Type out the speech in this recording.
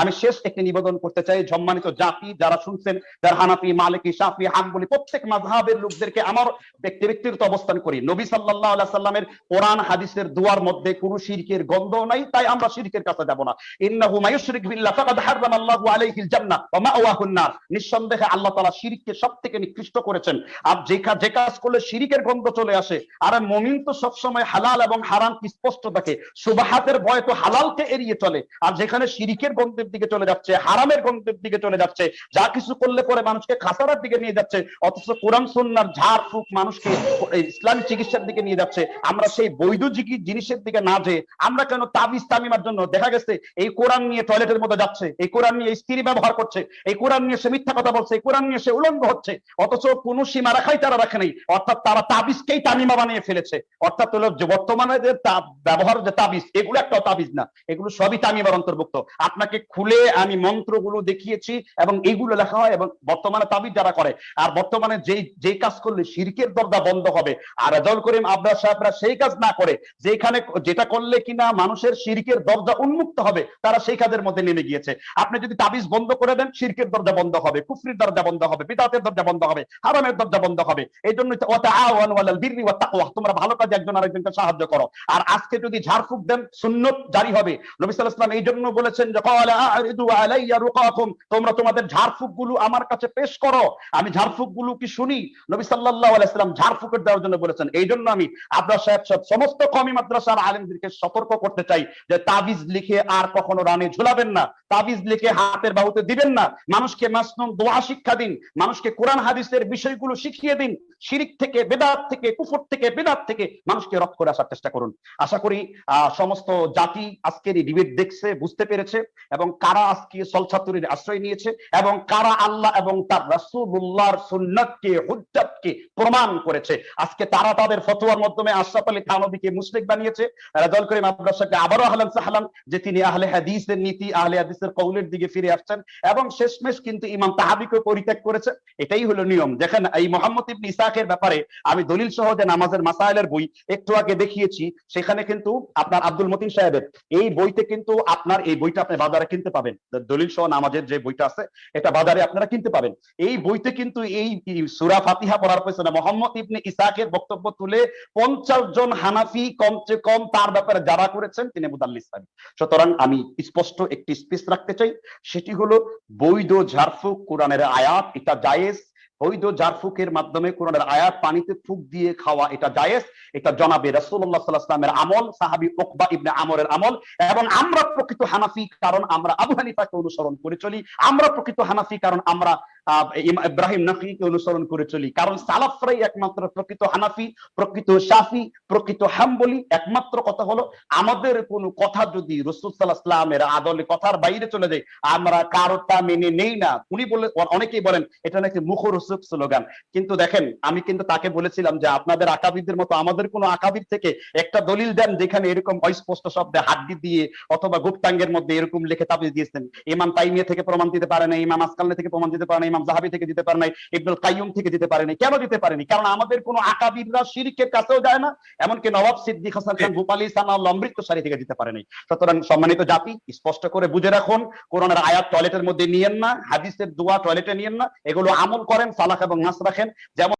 আমি শেষ একটি নিবেদন করতে চাই, সম্মানিত জাতি যারা শুনছেন, যারা হানাফি, মালিকি শাফি হাম্বলি, প্রত্যেক মাযহাবের লোকদেরকে আমার ব্যক্তি ব্যক্তিগত অবস্থান করি। নবী সাল্লাল্লাহু আলাইহি সাল্লামের কোরআন, হাদিসের দুয়ার মধ্যে কোনো শিরকের গন্ধ নাই, তাই আমরা শিরকের কাছে যাব না। ইন্নাহু মায়ুশরিক বিল্লাহ, ফাকাদ হারাম আল্লাহু আলাইহিল জান্নাহ ওয়া মাওয়াহুন নার। নিঃসন্দেহে আল্লাহ তাআলা শিরককে সবথেকে নিকৃষ্ট করেছেন। আর যে কাজ যে কাজ করলে শিরিকের গন্ধ চলে আসে, আর মুমিন তো সবসময় হালাল এবং হারাম স্পষ্ট থাকে সুবাহাতের ভয় তো হালালকে এড়িয়ে চলে। আর যেখানে শিরিকের গন্ধের দিকে চলে যাচ্ছে, হারামের গন্ধের দিকে চলে যাচ্ছে, যা কিছু করলে পরে মানুষকে খাসারার দিকে নিয়ে যাচ্ছে, অথচ কোরআন, সুন্নার ঝাড় ফুক মানুষকে ইসলামী চিকিৎসার দিকে নিয়ে যাচ্ছে, আমরা সেই বৈধ জিনিসের দিকে না যে আমরা কেন তাবিজ তামিমার জন্য দেখা গেছে, এই কোরআন নিয়ে টয়লেটের মধ্যে যাচ্ছে, এই কোরআন নিয়ে স্ত্রী ব্যবহার করছে, এই কোরআন নিয়ে সে মিথ্যা কথা বলছে, এই কোরআন নিয়ে সে উলঙ্গ হচ্ছে, অথচ কোন সীমা রাখাই তারা রাখে নাই, অর্থাৎ তারা তাবিজকেই তামিমা বানিয়ে ফেলেছে, অর্থাৎ হলো যে বর্তমানে যে ব্যবহার যে তাবিজ, এগুলো একটা তাবিজ না, এগুলো সবই তামিমার অন্তর্ভুক্ত। আপনাকে খুলে আমি মন্ত্রগুলো দেখিয়েছি এবং এইগুলো লেখা হয় এবং বর্তমানে তাবিজ যারা করে, আর বর্তমানে যেই যে কাজ করলে শিরকের দরজা বন্ধ হবে, আর রেজাউল করিম আবরার সাহেবরা সেই কাজ না করে, যেখানে যেটা করলে কিনা মানুষের শিরকের দরজা উন্মুক্ত হবে, তারা সেই কাজের মধ্যে নেমে গিয়েছে। আপনি যদি তাবিজ বন্ধ করে দেন, শিরকের দরজা বন্ধ হবে, কুফরির দরজা বন্ধ হবে, বিদাতের দরজা বন্ধ হবে, হারামের দরজা বন্ধ হবে। এই জন্য তোমরা ভালো কাজে একজন আরেকজনকে সাহায্য করো। আর আজকে যদি ঝাড়ফুঁক দেন, সুন্নত জারি হবে। নবী এই জন্য বলেছেন যে তোমরা তোমাদের আমার কাছে পেশ করো। আমি কি শুনি? নবী দেওয়ার জন্য বলেছেন এই জন্য আমি সাহেব সমস্ত কমি মাদ্রাসার সতর্ক করতে চাই যে তাবিজ লিখে আর কখনো রানে ঝুলাবেন না, তাবিজ লিখে হাতের বাহুতে দিবেন না। মানুষকে দোয়া শিক্ষা দিন, মানুষকে কোরআন হাদিসের বিষয়গুলো শিখিয়ে দিন, শিরিক থেকে, বেদাত থেকে, কুফর থেকে, বেদাত থেকে মানুষকে রক্ষা করে আসার চেষ্টা করুন। আশা করি সমস্ত জাতি আজকের এই ডিবেট দেখছে, বুঝতে পেরেছে এবং কারা আজকে সলছাতুরির আশ্রয় নিয়েছে এবং কারা আল্লাহ এবং তার রাসূলুল্লাহর সুন্নাতকে, হুজ্জাতকে প্রমাণ করেছে। আজকে তারা তাদের ফতোয়ার মাধ্যমে আশরাফ আলী থানবীকে মুশরিক বানিয়েছে। রাজাল করিম সাহেবকে আবারও আহলান সাহলান যে তিনি আহলে হাদিসের নীতি, আহলে হাদিসের কৌলের দিকে ফিরে আসছেন এবং শেষমেশ কিন্তু ইমাম তাহাবিকে পরিত্যাগ করেছে। এটাই হলো নিয়ম। দেখেন, এই মোহাম্মদ ইবনে ইসাকের ব্যাপারে আমি দলিল সহ যে নামাজের মাসাইলের বই একটু আগে দেখিয়েছি, সেখানে কিন্তু আপনার আব্দুল মতিন সাহেবের এই বইতে কিন্তু আপনার এই বইটা আপনি বাজারে কিনতে পাবেন। দলিল সহ নামাজের যে বইটা আছে, এটা বাজারে আপনারা কিনতে পাবেন। এই বইতে কিন্তু এই সুরা ফাতিহা পড়ার পেছনে মোহাম্মদ ইবনে ইসাকের বক্তব্য তুলে পঞ্চাশ জন হানাফি কমচে কম তার ব্যাপারে যারা করেছেন, তিনি মুদাল্লিস সুতরাং আমি স্পষ্ট একটি স্পেস রাখতে চাই। সেটি হলো, বৈধ ঝাড়ফুক কোরআনের আয়াত, এটা জায়েজ বৈধ জারফুকের মাধ্যমে কোরআনের আয়াত পানিতে ফুক দিয়ে খাওয়া এটা জায়েজ। এটা জনাবে রাসূলুল্লাহ সাল্লাল্লাহু আলাইহি আমল, সাহাবী উকবা ইবনে আমরের আমল। এবং আমরা প্রকৃত হানাফি, কারণ আমরা আবু হানিফাকে অনুসরণ করে চলি। আমরা প্রকৃত হানাফি, কারণ আমরা ইব্রাহিম নাফিকে অনুসরণ করে চলি কারণ সালাফরাই একমাত্র প্রকৃত হানাফি, প্রকৃত শাফি, প্রকৃত হাম্বলি, একমাত্র কথা হলো, আমাদের কোনো কথা যদি রসুল সাল্লাহ ইসলামের আদলে কথার বাইরে চলে যায়, আমরা কারোটা মেনে নেই না। উনি বলে অনেকেই বলেন, এটা নাকি মুখরসুক স্লোগান। কিন্তু দেখেন, আমি কিন্তু তাকে বলেছিলাম যে, আপনাদের আকাবিরদের মতো আমাদের কোনো আকাবির থেকে একটা দলিল দেন যেখানে এরকম অস্পষ্ট শব্দে হাড্ডি দিয়ে অথবা গুপ্তাঙ্গের মধ্যে এরকম লিখে তাবিজ দিয়েছেন। ইমাম তাইমিয়া থেকে প্রমাণ দিতে পারে না, ইমাম আসকালনে থেকে প্রমাণ দিতে পারে না ইমাম জাহাবি থেকে দিতে পারে নাই, ইবনুল কাইয়ুম থেকে দিতে পারেনি কেন দিতে পারেনি কারণ আমাদের কোনো আকাবিররা শিরকের কাছেও যায় না, এমনকি নবাব সিদ্দিক হাসান খান, ভূপালী সানাউল্লাহ অমৃতসারি থেকে দিতে পারেনি সুতরাং সম্মানিত জাতি, স্পষ্ট করে বুঝে রাখুন, কোরআনের আয়াত টয়লেটের মধ্যে নিয়েন না, হাদিসের দোয়া টয়লেটে নিয়েন না, এগুলো আমল করেন, সালাখ এবং নাস রাখেন। যেমন